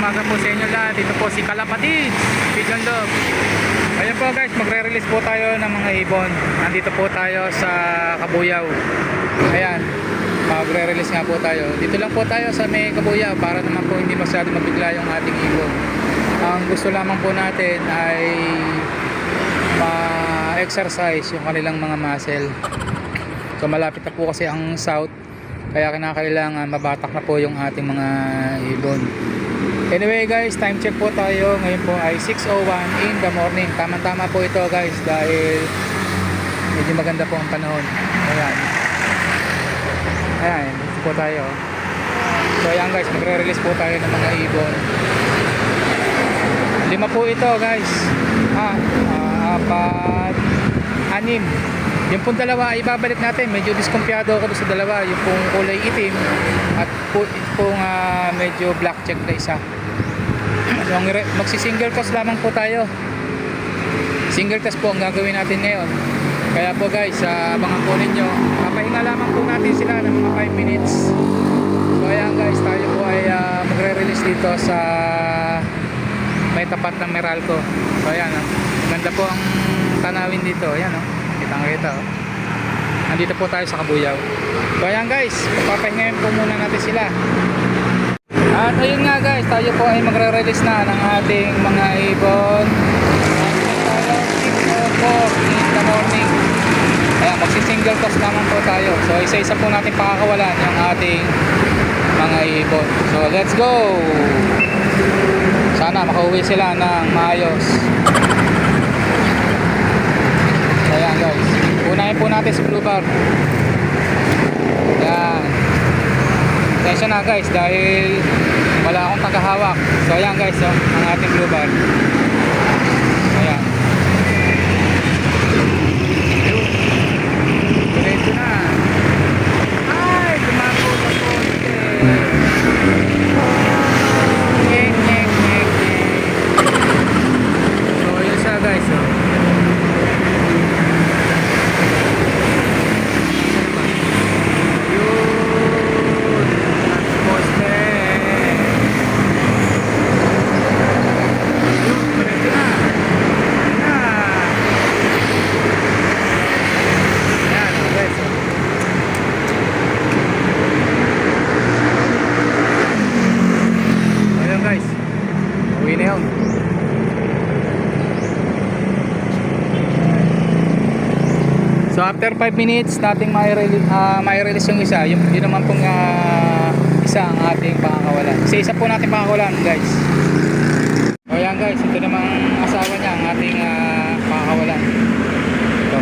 umaga po sa inyo lahat. Dito po si Kalapatids, Pigeon Dog. Ayan po guys, magre-release po tayo ng mga ibon. Nandito po tayo sa Kabuyaw. Ayan, magre-release nga po tayo. Dito lang po tayo sa may Kabuyaw para naman po hindi masyado mabigla yung ating ibon. Ang gusto lamang po natin ay ma-exercise yung kanilang mga muscle. So malapit na po kasi ang south kaya kinakailangan mabatak na po yung ating mga ibon. Anyway guys, time check po tayo. Ngayon po ay 6.01 in the morning. Tama-tama po ito guys dahil medyo maganda po ang panahon. Ayan. Ayan, dito po tayo. So ayan guys, magre-release po tayo ng mga ibon. Lima po ito guys. Ah, ah, apat, anim. Yung pong dalawa ay ibabalik natin. Medyo diskumpiyado ako sa dalawa. Yung pong kulay itim at po, pong ah, medyo black check na isa. Yung magsi-single toss lamang po tayo. Single toss po ang gagawin natin ngayon. Kaya po guys, uh, abangan po ninyo. Papahinga lamang po natin sila ng mga 5 minutes. So ayan guys, tayo po ay ah, magre-release dito sa may tapat ng Meralco. So ayan, ah. ganda po ang tanawin dito. Ayan oh. Kitang kita oh. Nandito po tayo sa Kabuyaw. So ayan guys, papahingayin po muna natin sila. At ayun nga guys, tayo po ay magre-release na ng ating mga ibon. Tayo, 6 in the morning. Ayan, magsi-single toss naman po tayo. So isa-isa po natin pakakawalan yung ating mga ibon. So let's go! Sana makauwi sila ng maayos. Ayan guys. Unahin po natin si Blue Bar. Ayan. Attention na guys dahil wala akong tagahawak. So ayan guys, oh, ang ating Blue Bar. Ayan. Diretso na. Ay, tumapo na po. Ngek, ngek, ngek, ngek. So, yun siya guys. Oh. Yun. Tapos na. Yun, diretso na. Na. Ayan, oh, guys. oh. Ayan guys. Uwi na yun. So after 5 minutes nating mai-release uh, mai-release yung isa. Yung yun naman pong ah, isa ang ating pangakawalan. Isa-isa po natin pangakawalan guys. O yan guys, ito namang asawa niya ang ating uh, pangakawalan. Ito.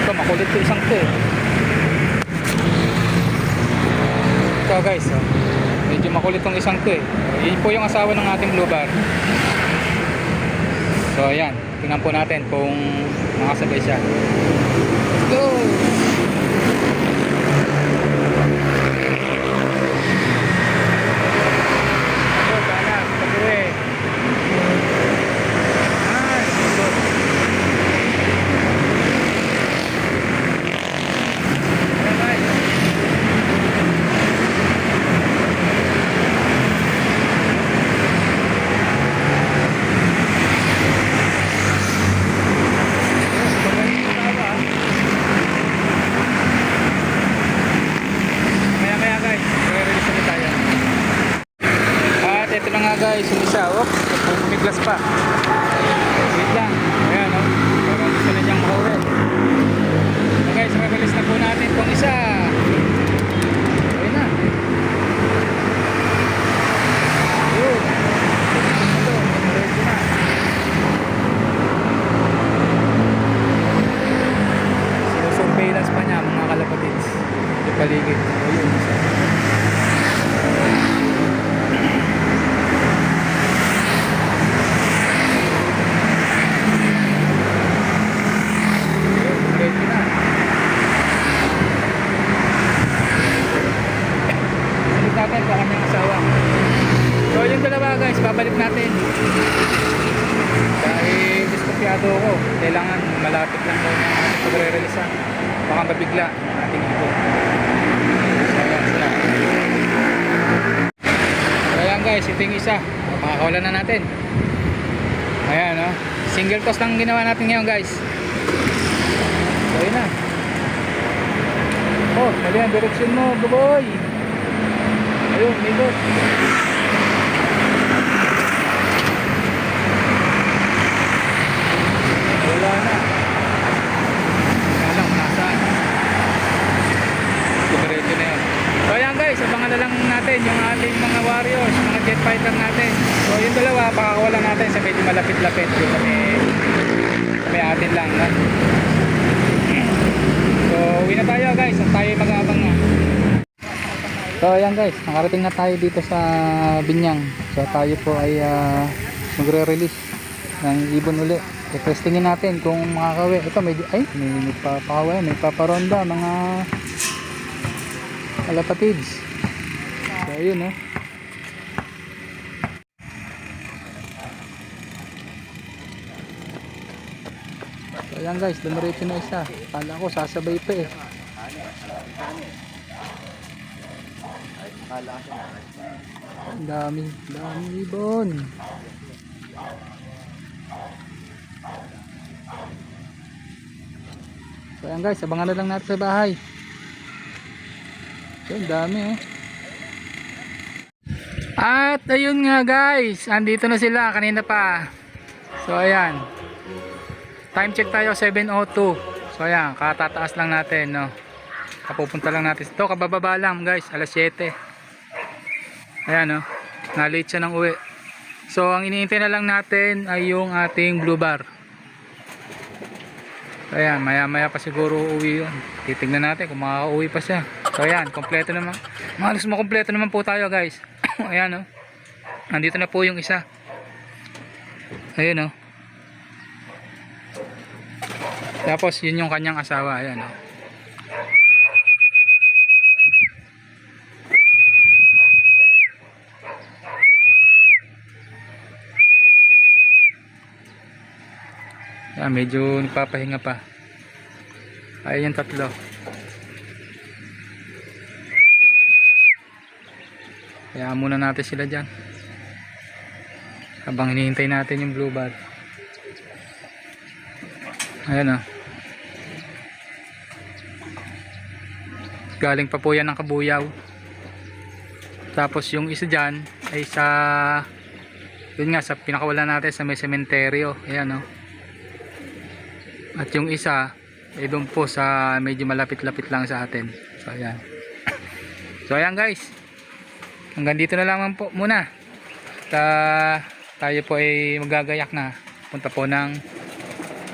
Ito, makulit to isang to eh. Ito guys, oh. medyo makulit tong isang to eh. Yun po yung asawa ng ating blue bar. So ayan, tingnan po natin kung makasabay siya. Let's go! Pa. Pagre-release. ah. Baka mabigla ang ating ibon. So, ayan guys, ito yung isa. Pakakawalan na natin. Ayan, no? Single toss lang ginawa natin ngayon, guys. So, yun na. Oh, mali ang direksyon mo, boy. Ayun, ikot. Wala na. Wala lang kung nasaan. Diretso na yun. So ayan guys, abangan na lang natin yung ating mga warriors, mga jet fighter natin. So yung dalawa, pakakawala natin sa medyo malapit-lapit. Yung kami, kami atin lang. No? So uwi na tayo guys, at tayo mag-aabang na. So ayan guys, nakarating na tayo dito sa Binyang. So tayo po ay ah, magre-release ng ibon uli. I-testingin natin kung makakawi. Ito medyo, ay, may nagpapakawi, may paparonda, mga kalapatids. So ayun oh. So ayan guys, dumiretso na isa. Kala ko sasabay pa eh. Ang dami, dami ibon. So ayan guys, abangan na lang natin sa bahay. Ang dami oh. At ayun nga guys, andito na sila kanina pa. So ayan. Time check tayo 7:02. So ayan, katataas lang natin no. Kapupunta lang natin. Ito kabababa lang guys, alas 7. Ayan no. Na-late siya ng uwi. So ang iniintay na lang natin ay yung ating blue bar. So ayan, maya maya pa siguro uuwi yun. Titignan natin kung makaka-uwi pa siya. So ayan, kompleto naman. Malos makompleto naman po tayo guys. ayan oh. Nandito na po yung isa. Ayun oh. Tapos yun yung kanyang asawa. Ayan oh. Ayan, medyo nagpapahinga pa. Ayan yung tatlo. Kaya muna natin sila dyan. Habang hinihintay natin yung blue bar. Ayan o. Galing pa po yan ng kabuyaw. Tapos yung isa dyan ay sa yun nga sa pinakawala natin sa may sementeryo. Ayan o. At yung isa ay doon po sa medyo malapit-lapit lang sa atin. So ayan. So ayan guys. Hanggang dito na lang po muna. At ah, tayo po ay magagayak na. Punta po ng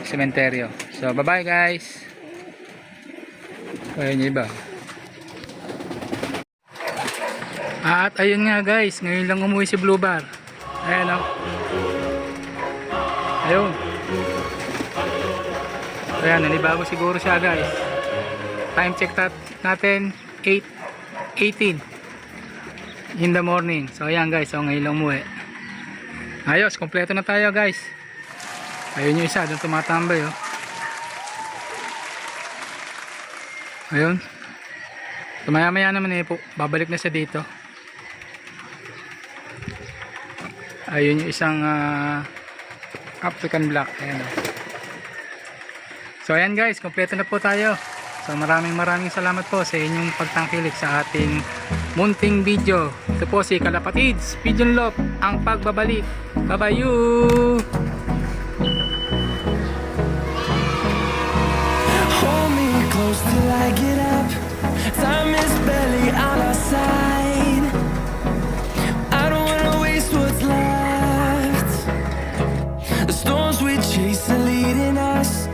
sementeryo. So bye bye guys. Ayan yung iba. At ayun nga guys, ngayon lang umuwi si Blue Bar. Ayan o. Ayun. Ayan, nanibago siguro siya guys. Time check natin 8.18 in the morning. So ayan guys, so ngayon lang umuwi. Ayos, kompleto na tayo guys. Ayun yung isa, doon tumatambay oh. Ayun. Tumaya maya naman eh po, babalik na siya dito. Ayun yung isang ah, African black. Ayan oh. So ayan guys, kompleto na po tayo. So maraming maraming salamat po sa inyong pagtangkilik sa ating munting video. Ito po si Kalapatids, Pigeon Love, ang pagbabalik. You! Hold me close till I get up. Time is barely on our side. I don't wanna waste what's left. The storms we chase are leading us,